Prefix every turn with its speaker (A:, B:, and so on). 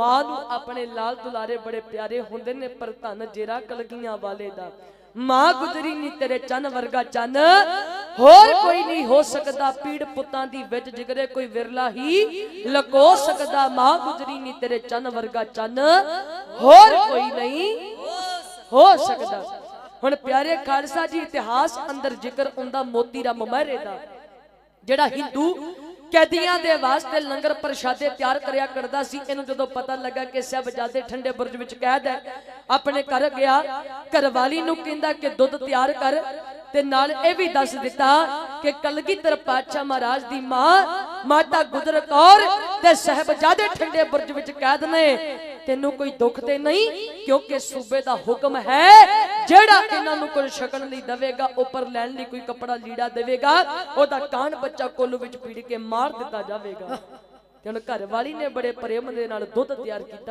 A: ਮਾਂ ਨੂੰ ਆਪਣੇ ਲਾਲ ਦੁਲਾਰੇ ਬੜੇ ਪਿਆਰੇ ਹੁੰਦੇ ਨੇ, ਪਰ ਧਨ ਜੇਰਾ ਕਲਗੀਆਂ ਵਾਲੇ ਦਾ। ਮਾਂ ਗੁਜਰੀ ਨਹੀਂ ਤੇਰੇ ਚੰਨ ਵਰਗਾ ਚੰਨ, ਹੋਰ ਕੋਈ ਨਹੀਂ ਹੋ ਸਕਦਾ। ਪੀੜ ਪੁੱਤਾਂ ਦੀ ਵਿੱਚ ਜਿਗਰੇ ਕੋਈ ਵਿਰਲਾ ਹੀ ਲਕੋ ਸਕਦਾ। ਮਾਂ ਗੁਜਰੀ ਨਹੀਂ ਤੇਰੇ ਚੰਨ ਵਰਗਾ ਚੰਨ, ਹੋਰ ਕੋਈ ਨਹੀਂ ਹੋ ਸਕਦਾ। ਹੁਣ ਪਿਆਰੇ ਖਾਲਸਾ ਜੀ, ਇਤਿਹਾਸ ਅੰਦਰ ਜ਼ਿਕਰ ਹੁੰਦਾ ਮੋਤੀ ਰਾਮ ਮਹਿਰੇ ਦਾ, ਜਿਹੜਾ ਹਿੰਦੂ ਕੈਦੀਆਂ ਦੇ ਵਾਸਤੇ ਲੰਗਰ ਪ੍ਰਸ਼ਾਦੇ ਤਿਆਰ ਕਰਿਆ ਕਰਦਾ ਸੀ। ਇਹਨੂੰ ਜਦੋਂ ਪਤਾ ਲੱਗਾ ਕਿ ਸਾਹਿਬਜ਼ਾਦੇ ਠੰਡੇ ਬੁਰਜ ਵਿੱਚ ਕੈਦ ਹੈ, ਆਪਣੇ ਘਰ ਗਿਆ, ਘਰਵਾਲੀ ਨੂੰ ਕਹਿੰਦਾ ਕਿ ਦੁੱਧ ਤਿਆਰ ਕਰ ਤੇ ਨਾਲ ਇਹ ਵੀ ਦੱਸ ਦਿੱਤਾ ਕਿ ਕਲਗੀਧਰ ਪਾਤਸ਼ਾਹ ਮਹਾਰਾਜ ਦੀ ਮਾਂ, ਮਾਤਾ ਗੁਜਰ ਕੌਰ ਤੇ ਸਾਹਿਬਜ਼ਾਦੇ ਠੰਡੇ ਬੁਰਜ ਵਿੱਚ ਕੈਦ ਨੇ। ਤੈਨੂੰ ਕੋਈ ਦੁੱਖ ਤੇ ਨਹੀਂ, ਕਿਉਂਕਿ ਸੂਬੇ ਦਾ ਹੁਕਮ ਹੈ ਜਿਹੜਾ ਇਹਨਾਂ ਨੂੰ ਕੋਈ ਛਕਣ ਲਈ ਦੇਵੇਗਾ, ਉੱਪਰ ਲੈਣ ਲਈ ਕੋਈ ਕੱਪੜਾ ਲੀੜਾ ਦੇਵੇਗਾ, ਉਹਦਾ ਕਾਨ ਬੱਚਾ ਕੋਲੂ ਵਿੱਚ ਪੀੜ ਕੇ ਮਾਰ ਦਿੱਤਾ ਜਾਵੇਗਾ। ਤੇ ਹੁਣ ਘਰ ਵਾਲੀ ਨੇ ਬੜੇ ਪ੍ਰੇਮ ਦੇ ਨਾਲ ਦੁੱਧ ਤਿਆਰ ਕੀਤਾ।